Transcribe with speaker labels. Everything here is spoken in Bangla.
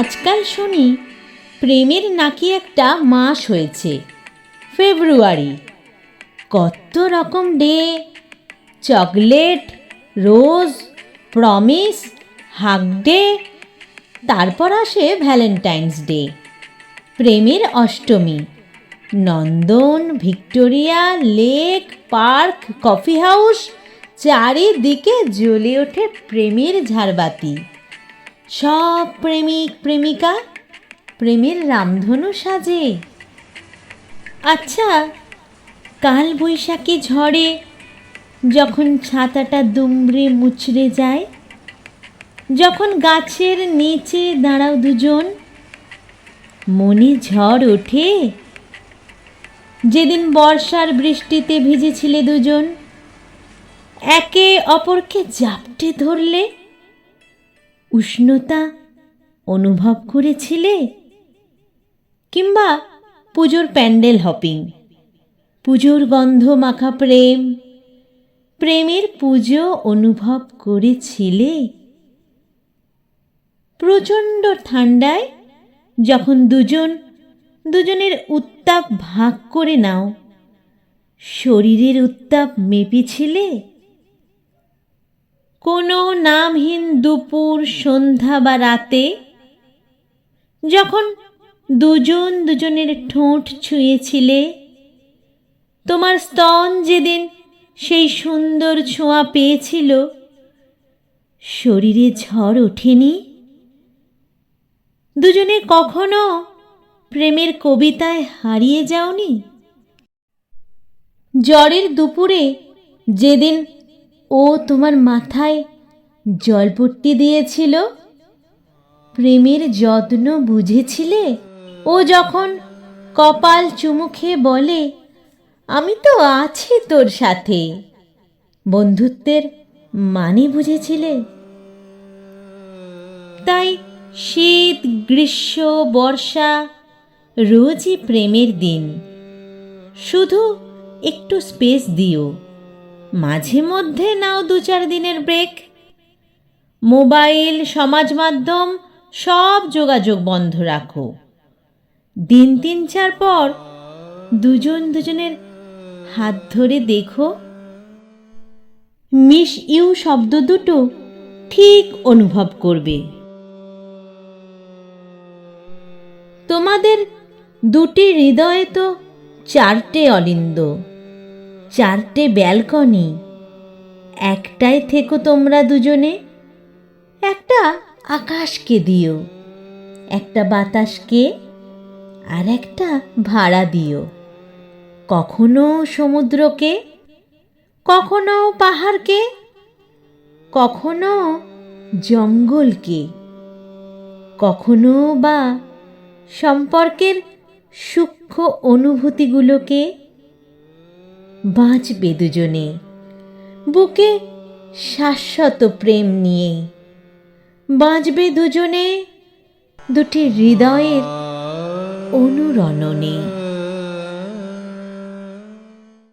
Speaker 1: আজকাল শুনি প্রেমের নাকি একটা মাস হয়েছে, ফেব্রুয়ারি। কত রকম day, chocolate, rose, promise hug day, তারপর আসে ভ্যালেন্টাইন্স ডে। প্রেমের Ashtami, Nandan, Victoria, lake, park, coffee house, চারিদিকে জ্বলে ওঠে প্রেমের ঝাড়বাতি। সব প্রেমিক, প্রেমিকা, প্রেমের রামধনু সাজে। আচ্ছা কাল বৈশাখী ঝড়ে যখন ছাতাটা দুমড়ে মুচড়ে যায়, যখন গাছের নিচে দাঁড়াও দুজন, মনে ঝড় ওঠে? যেদিন বর্ষার বৃষ্টিতে ভিজেছিলে দুজন, একে অপরকে জাপটে ধরলে? উষ্ণতা অনুভব করেছিলে? কিংবা পুজোর প্যান্ডেল হপিং, পুজোর গন্ধ মাখা প্রেম, প্রেমের পুজো অনুভব করেছিলে? প্রচণ্ড ঠান্ডায় যখন দুজন, দুজনের উত্তাপ ভাগ করে নাও, শরীরের উত্তাপ মেপেছিলে? কোনো নামহীন দুপুর, সন্ধ্যা বা রাতে? যখন দুজন দুজনের ঠোঁট ছুঁয়েছিলে, তোমার স্তন যেদিন সেই সুন্দর ছোঁয়া পেয়েছিল, শরীরে ঝড় ওঠেনি? দুজনে কখনো প্রেমের কবিতায় হারিয়ে যাওনি? জ্বরের দুপুরে যেদিন ও তোমার মাথায় জলপট্টি দিয়েছিল? প্রেমের যত্ন বুঝেছিলে? ও যখন কপাল চুমু খেয়ে বলে, আমি তো আছি তোর সাথে। বন্ধুত্বের মানে বুঝেছিলে? তাই শীত, গ্রীষ্ম, বর্ষা রোজই প্রেমের দিন। শুধু একটু স্পেস দিও। মাঝে মধ্যে নাও দু চার দিনের ব্রেক মোবাইল সমাজ মাধ্যম সব যোগাযোগ বন্ধ রাখো। দিন তিন চার পর দুজন দুজনের হাত ধরে দেখো। মিস ইউ শব্দ দুটো ঠিক অনুভব করবে। তোমাদের দুটি হৃদয়ে তো চারটে অলিন্দ। চারটে ব্যালকনি। একটাই থেকো তোমরা দুজনে। একটা আকাশকে দিও। একটা বাতাসকে আর একটা ভাড়া দিও। কখনো সমুদ্রকে, কখনো পাহাড়কে, কখনো জঙ্গলকে, কখনো বা সম্পর্কের সূক্ষ্ম অনুভূতিগুলোকে বাঁচবে দুজনে। বুকে শাশ্বত প্রেম নিয়ে। বাঁচবে দুজনে দুটি হৃদয়ের অনুরণনে।